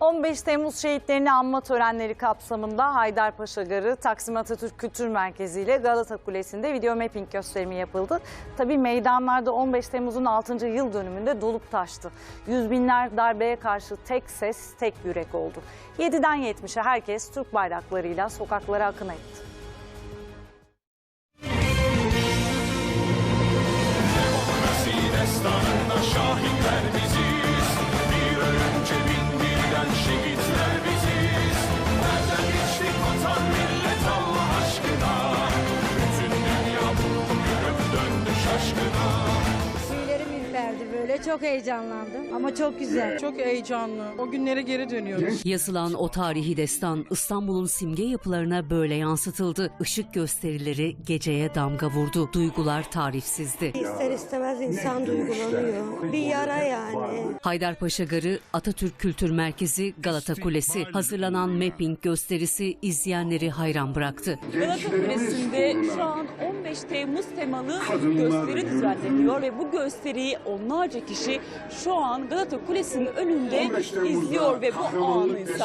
15 Temmuz şehitlerini anma törenleri kapsamında Haydarpaşa Garı, Taksim Atatürk Kültür Merkezi ile Galata Kulesi'nde video mapping gösterimi yapıldı. Tabii meydanlarda 15 Temmuz'un 6. yıl dönümünde dolup taştı. Yüz binler darbeye karşı tek ses, tek yürek oldu. 7'den 70'e herkes Türk bayraklarıyla sokaklara akın etti. Bin birden Çok heyecanlandım ama çok güzel. Çok heyecanlı. O günlere geri dönüyoruz. Yazılan o tarihi destan İstanbul'un simge yapılarına böyle yansıtıldı. Işık gösterileri geceye damga vurdu. Duygular tarifsizdi. İster istemez insan duygulanıyor. Bir yara yani. Haydarpaşa Garı, Atatürk Kültür Merkezi, Galata Kulesi. Hazırlanan mapping gösterisi izleyenleri hayran bıraktı. Galata Kulesi'nde şu an 15 Temmuz temalı gösteri düzenleniyor ve bu gösteriyi onlarca kişi şu an Galata Kulesi'nin önünde izliyor ve bu anı ise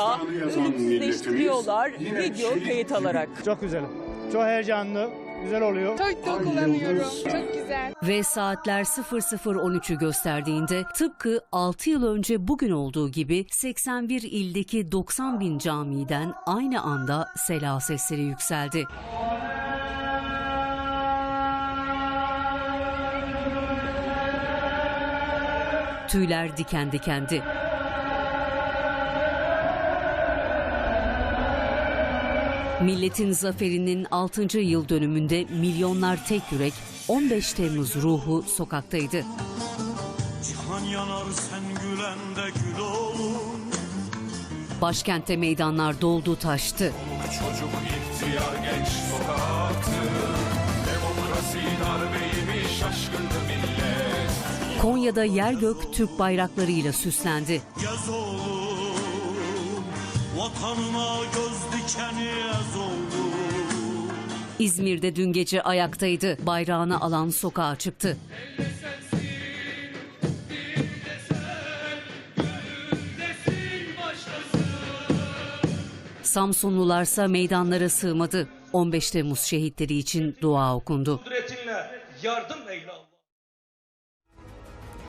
ölümsüzleştiriyorlar video kayıt alarak. Çok güzel. Çok heyecanlı. Güzel oluyor. Çok duygulanıyorum. Çok güzel. Ve saatler 00.13'ü gösterdiğinde tıpkı 6 yıl önce bugün olduğu gibi 81 ildeki 90 bin camiden aynı anda sela sesleri yükseldi. Tüyler diken dikendi. Milletin zaferinin 6. yıl dönümünde milyonlar tek yürek 15 Temmuz ruhu sokaktaydı. Cihan yanar sen gülen de gül olur Başkentte meydanlar doldu taştı. Çocuk ihtiyar genç sokaktı Konya'da yer gök Türk bayraklarıyla süslendi. Yaz oğlum Vatanına göz dikeni yaz oğlum İzmir'de dün gece ayaktaydı. Bayrağını alan sokağa çıktı. Samsunlularsa meydanlara sığmadı. 15 Temmuz şehitleri için dua okundu. yardım eyle.